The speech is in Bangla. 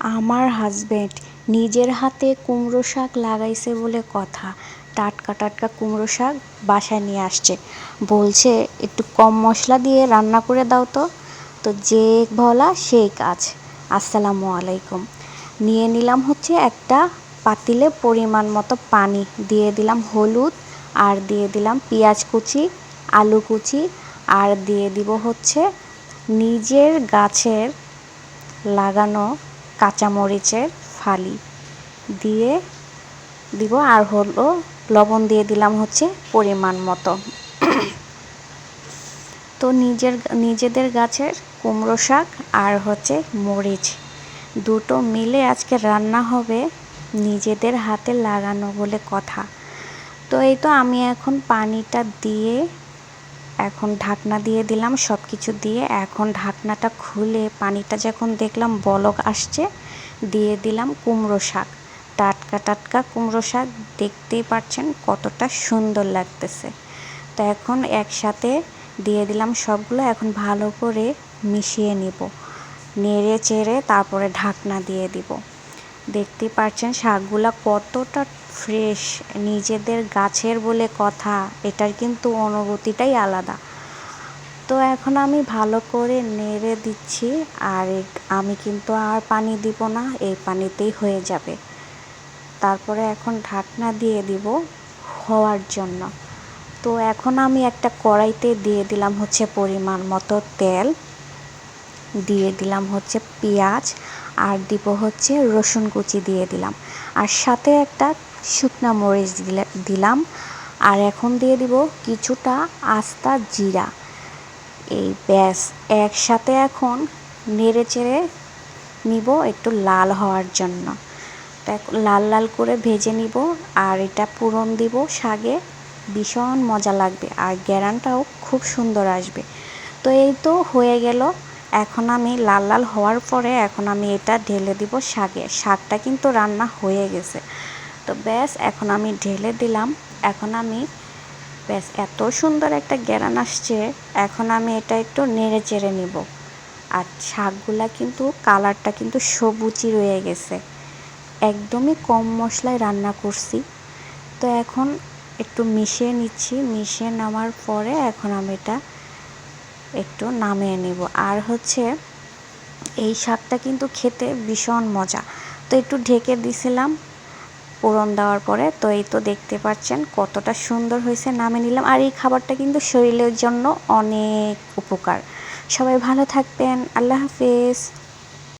আমার হাজবেন্ড নিজের হাতে কুমড়ো শাক লাগাইছে বলে কথা। টাটকা টাটকা কুমড়ো শাক বাসায় নিয়ে আসছে। বলছে, একটু কম মশলা দিয়ে রান্না করে দাও তো। তো যে বলা সেই কাজ আসসালামু আলাইকুম। নিয়ে নিলাম হচ্ছে একটা পাতিলে পরিমাণ মতো পানি। দিয়ে দিলাম হলুদ, আর দিয়ে দিলাম পেঁয়াজ কুচি, আলু কুচি, আর দিয়ে দিব হচ্ছে নিজের গাছের লাগানো কাঁচামরিচের ফালি দিয়ে দিব আর হলো লবণ দিয়ে দিলাম হচ্ছে পরিমাণ মতো। তো নিজের নিজেদের গাছের কুমড়ো শাক আর হচ্ছে মরিচ দুটো মিলে আজকে রান্না হবে নিজেদের হাতে লাগানো বলে কথা। তো এই তো আমি এখন পানিটা দিয়ে এখন ঢাকনা দিয়ে দিলাম সব কিছু দিয়ে এখন ঢাকনাটা খুলে পানিটা যখন দেখলাম বলক আসছে, দিয়ে দিলাম কুমড়ো শাক। টাটকা টাটকা কুমড়ো শাক, দেখতেই পাচ্ছেন কতটা সুন্দর লাগতেছে। তো এখন একসাথে দিয়ে দিলাম সবগুলো, এখন ভালো করে মিশিয়ে নিব। নেড়ে চেড়ে তারপরে ঢাকনা দিয়ে দিব। দেখতেই পাচ্ছেন শাকগুলো কতটা ফ্রেশ, নিজেদের গাছের বলে কথা, এটার কিন্তু অনুভূতিটাই আলাদা। তো এখন আমি ভালো করে নেড়ে দিচ্ছি, আর আমি কিন্তু আর পানি দিব না, এই পানিতেই হয়ে যাবে। তারপরে এখন ঢাকনা দিয়ে দিব হওয়ার জন্য। তো এখন আমি একটা কড়াইতে দিয়ে দিলাম হচ্ছে পরিমাণ মতো তেল, দিয়ে দিলাম হচ্ছে পেঁয়াজ আর দিব হচ্ছে রসুন কুচি দিয়ে দিলাম। আর সাথে একটা শুকনা মরিচ দিলাম। আর এখন দিয়ে দিব কিছুটা আস্তা জিরা। এই ব্যাস, একসাথে এখন নেড়ে চেড়ে নিব একটু লাল হওয়ার জন্য। লাল লাল করে ভেজে নিব আর এটা পূরণ দিব শাগে। ভীষণ মজা লাগবে আর গ্যারানটাও খুব সুন্দর আসবে। তো এই তো হয়ে গেল এখন আমি লাল লাল হওয়ার পরে এখন আমি এটা ঢেলে দিব শাকে। শাকটা কিন্তু রান্না হয়ে গেছে। তো ব্যাস, এখন আমি ঢেলে দিলাম। এখন আমি, ব্যাস, এত সুন্দর একটা গ্যারান আসছে। এখন আমি এটা একটু নেড়ে চেড়ে নিব। আর শাকগুলা কিন্তু, কালারটা কিন্তু সবুজই রয়ে গেছে। একদমই কম মশলায় রান্না করছি। তো এখন একটু মিশিয়ে নিচ্ছি। মিশিয়ে নেওয়ার পরে এখন আমি এটা একটু নামিয়ে নেব। আর হচ্ছে এই শাকটা কিন্তু খেতে ভীষণ মজা। তো একটু ঢেকে দিছিলাম পূরণ দেওয়ার পরে। তো এই তো দেখতে পাচ্ছেন কতটা সুন্দর হয়েছে নামে নিলাম। আর এই খাবারটা কিন্তু শরীরের জন্য অনেক উপকার। সবাই ভালো থাকবেন। আল্লাহ হাফেজ।